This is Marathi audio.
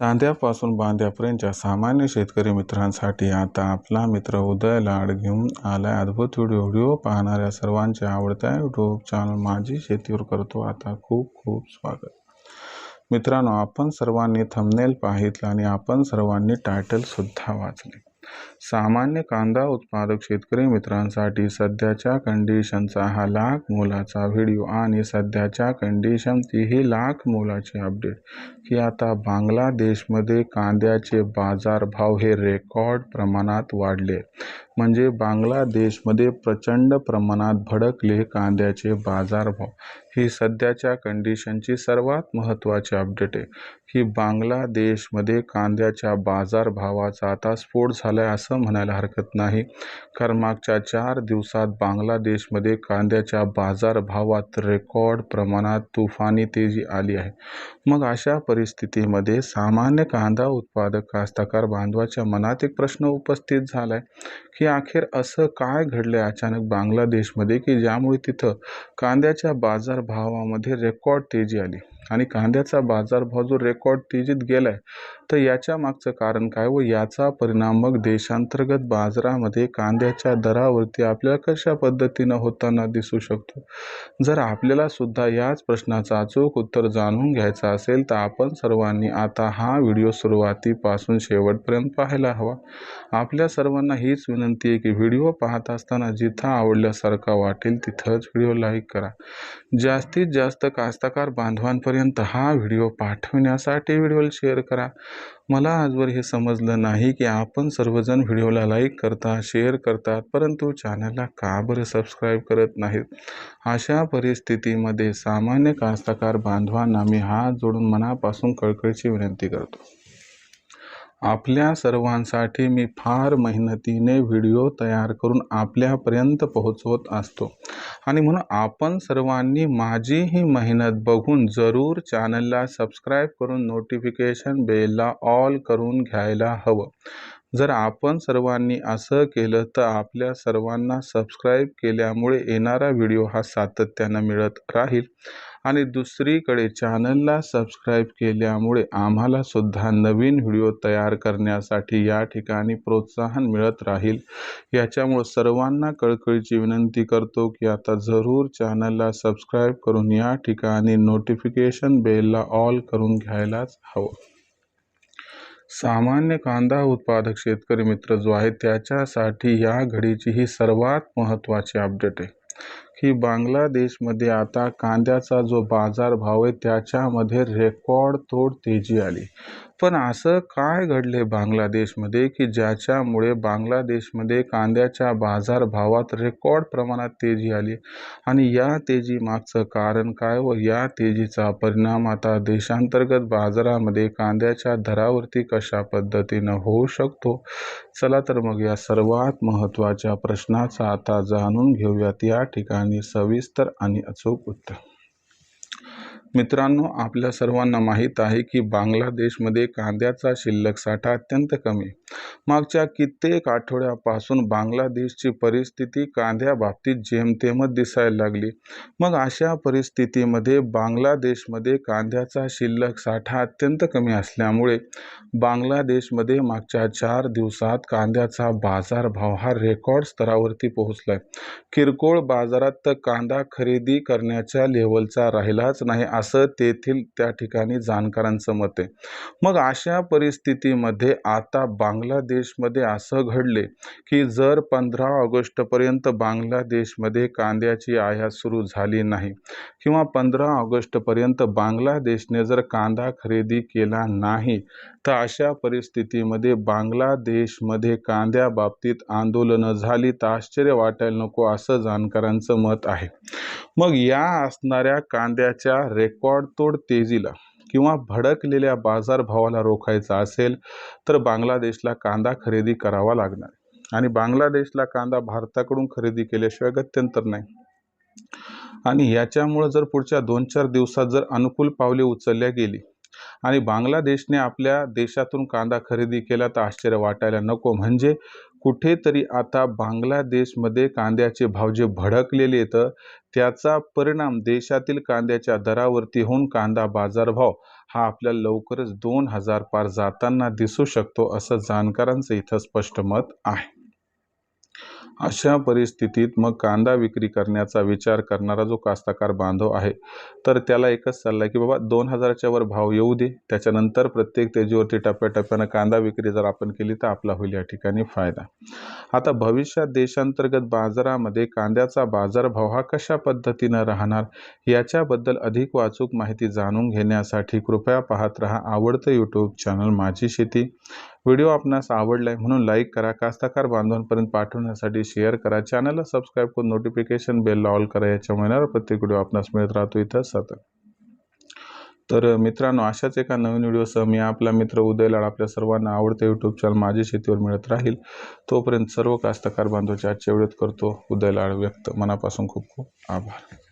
चांद्यापासून बांद्यापर्यंतच्या सामान्य शेतकरी मित्रांसाठी आता आपला मित्र उदय लाड घेऊन आलाय अद्भुत व्हिडिओ. व्हिडिओ पाहणाऱ्या सर्वांच्या आवडत्या. यूट्यूब चॅनल माझी शेतीवर करतो. आता खूप खूप स्वागत. मित्रांनो आपण सर्वांनी थंबनेल पाहितलं आणि आपण सर्वांनी टायटलसुद्धा वाचले. सामान्य कांदा उत्पादक शेतकरी मित्रांसाठी सध्याच्या कंडिशनचा हा लाख मोलाचा व्हिडिओ आणि सध्याच्या कंडिशन तीही लाख मोलाची अपडेट की आता बांगलादेशमध्ये कांद्याचे बाजारभाव हे रेकॉर्ड प्रमाणात वाढले. म्हणजे बांगलादेशमध्ये प्रचंड प्रमाणात भडकले कांद्याचे बाजारभाव. ही सध्याच्या कंडिशनची सर्वात महत्त्वाची अपडेट आहे. की बांगलादेशमध्ये कांद्याच्या बाजारभावाचा आता स्फोट झाला आहे असं म्हणायला हरकत नाही. कारण मागच्या चार दिवसात बांगलादेशमध्ये कांद्याच्या बाजारभावात रेकॉर्ड प्रमाणात तुफानी तेजी आली आहे. मग अशा परिस्थितीमध्ये सामान्य कांदा उत्पादक कास्तकार बांधवाच्या मनात एक प्रश्न उपस्थित झाला आहे की अखेर असं काय घडलं अचानक बांगलादेशमध्ये की ज्यामुळे तिथं कांद्याच्या बाजारभावामध्ये रेकॉर्ड तेजी आली? आणि कांद्याचा बाजारभाव जो रेकॉर्ड तेजीत गेला आहे तर याच्या मागचं कारण काय व याचा परिणाम मग देशांतर्गत बाजारामध्ये कांद्याच्या दरावरती आपल्याला कशा पद्धतीनं होताना दिसू शकतो? जर आपल्याला सुद्धा याच प्रश्नाचं अचूक उत्तर जाणून घ्यायचं असेल तर आपण सर्वांनी आता हा व्हिडिओ सुरुवातीपासून शेवटपर्यंत पाहायला हवा. आपल्या सर्वांना हीच विनंती आहे की व्हिडिओ पाहत असताना जिथं आवडल्यासारखा वाटेल तिथंच व्हिडिओ लाईक करा. जास्तीत जास्त कास्तकार बांधवांपर्यंत हा व्हिडिओ पाठवण्यासाठी व्हिडिओला शेअर करा. मला आजवर हे समजलं नाही की आपण सर्वजण व्हिडिओला लाईक करता शेअर करतात परंतु चॅनलला का बरं सबस्क्राईब करत नाहीत? अशा परिस्थितीमध्ये सामान्य कास्तकार बांधवांना मी हात जोडून मनापासून कळकळीची विनंती करतो. आपल्या सर्वांसाठी मी फार मेहनतीने व्हिडिओ तयार करून आपल्यापर्यंत पोहोचवत असतो. आणि म्हणून आपण सर्वांनी माझी ही मेहनत बघून जरूर चॅनलला सबस्क्राईब करून नोटिफिकेशन बेलला ऑल करून घ्यायला हवं. जर आपण सर्वांनी असं केलं तर आपल्या सर्वांना सबस्क्राईब केल्यामुळे येणारा व्हिडिओ हा सातत्यानं मिळत राहील. आणि दुसरीकडे चॅनलला सबस्क्राईब केल्यामुळे आम्हाला सुद्धा नवीन व्हिडिओ तयार करण्यासाठी या ठिकाणी प्रोत्साहन मिळत राहील. याच्यामुळं सर्वांना कळकळीची विनंती करतो की आता जरूर चॅनलला सबस्क्राईब करून या ठिकाणी नोटिफिकेशन बेलला ऑल करून घ्यायलाच हवं. सामान्य कांदा उत्पादक शेतकरी मित्र जो आहे त्याच्यासाठी या घडीची ही सर्वात महत्त्वाची अपडेट आहे. की बांगलादेशमध्ये आता कांद्याचा जो बाजारभाव आहे त्याच्यामध्ये रेकॉर्ड तोड तेजी आली. पण असं काय घडले बांगलादेशमध्ये की ज्याच्यामुळे बांगलादेशमध्ये कांद्याच्या बाजारभावात रेकॉर्ड प्रमाणात तेजी आली? आणि या तेजी मागचं कारण काय व या तेजीचा परिणाम आता देशांतर्गत बाजारामध्ये कांद्याच्या दरावरती कशा पद्धतीनं होऊ शकतो? चला तर मग या सर्वात महत्त्वाच्या प्रश्नाचा आता जाणून घेऊयात. या ठिकाणी सविस्तर आणि अचूक उत्तर. मित्रांनो आपल्या सर्वांना माहीत आहे की बांगलादेशमध्ये कांद्याचा शिल्लक साठा अत्यंत कमी. मागच्या कित्येक आठवड्यापासून बांगलादेशची परिस्थिती कांद्याबाबतीत जेमतेमच दिसायला लागली. मग अशा परिस्थितीमध्ये बांगलादेशमध्ये कांद्याचा शिल्लक साठा अत्यंत कमी असल्यामुळे बांगलादेशमध्ये मागच्या चार दिवसात कांद्याचा बाजारभाव हा रेकॉर्ड स्तरावरती पोहोचला आहे किरकोळ बाजारात तर कांदा खरेदी करण्याच्या लेवलचा राहिलाच नाही. असं तेथील त्या ठिकाणी जाणकारांचं मत आहे. मग अशा परिस्थितीमध्ये आता बांगलादेशमध्ये असं घडले की जर पंधरा ऑगस्टपर्यंत बांगलादेशमध्ये कांद्याची आयात सुरू झाली नाही किंवा पंधरा ऑगस्टपर्यंत बांगलादेशने जर कांदा खरेदी केला नाही तर अशा परिस्थितीमध्ये बांगलादेशमध्ये कांद्याबाबतीत आंदोलनं झाली तर आश्चर्य वाटायला नको असं जाणकारांचं मत आहे. मग या असणाऱ्या कांद्याच्या रे तोड तेजीला किंवा भडकलेल्या बाजारभावाला रोखायचा असेल तर बांगलादेशला कांदा खरेदी करावा लागणार. आणि बांगलादेशला कांदा भारताकडून खरेदी केल्याशिवाय गत्यंतर नाही. आणि याच्यामुळं जर पुढच्या दोन चार दिवसात जर अनुकूल पावले उचलल्या गेली आणि बांगलादेशने आपल्या देशातून कांदा खरेदी केला तर आश्चर्य वाटायला नको. म्हणजे कुठेतरी आता बांगलादेशमध्ये कांद्याचे भाव जे भडकलेले आहेत त्याचा परिणाम देशातील कांद्याच्या दरावरती होऊन कांदा बाजारभाव हा आपल्याला लवकरच दोन हजार पार जाताना दिसू शकतो असं जाणकारांचं इथं स्पष्ट मत आहे. अशा परिस्थितीत मग कांदा विक्री करण्याचा विचार करणारा जो कास्तकार बांधव आहे तर त्याला एकच सल्ला आहे की बाबा दोन हजाराच्या वर भाव येऊ दे. त्याच्यानंतर प्रत्येक तेजीवरती टप्प्याटप्प्यानं कांदा विक्री जर आपण केली तर आपला होईल या ठिकाणी फायदा. आता भविष्यात देशांतर्गत बाजारामध्ये कांद्याचा बाजारभाव हा कशा पद्धतीनं राहणार याच्याबद्दल अधिक वाचूक माहिती जाणून घेण्यासाठी कृपया पाहत रहा आवडतं यूट्यूब चॅनल माझी शेती. व्हिडिओ आपणास आवडलाय म्हणून लाईक करा कास्तकार बांधवांपर्यंत पाठवण्यासाठी शेअर करा. चॅनलला सबस्क्राईब करून नोटिफिकेशन बेलला ऑल करा याच्या महिन्यावर प्रत्येक व्हिडिओ आपणास मिळत राहतो इथं सतत. तर मित्रांनो अशाच एका नवीन व्हिडिओसह मी आपला मित्र उदय लाड आपल्या सर्वांना आवडते यूट्यूब चॅनल माझी शेतीवर मिळत राहील. तोपर्यंत सर्व कास्तकार बांधवांच्या आजच्या व्हिडिओत करतो उदय लाड व्यक्त. मनापासून खूप खूप आभार.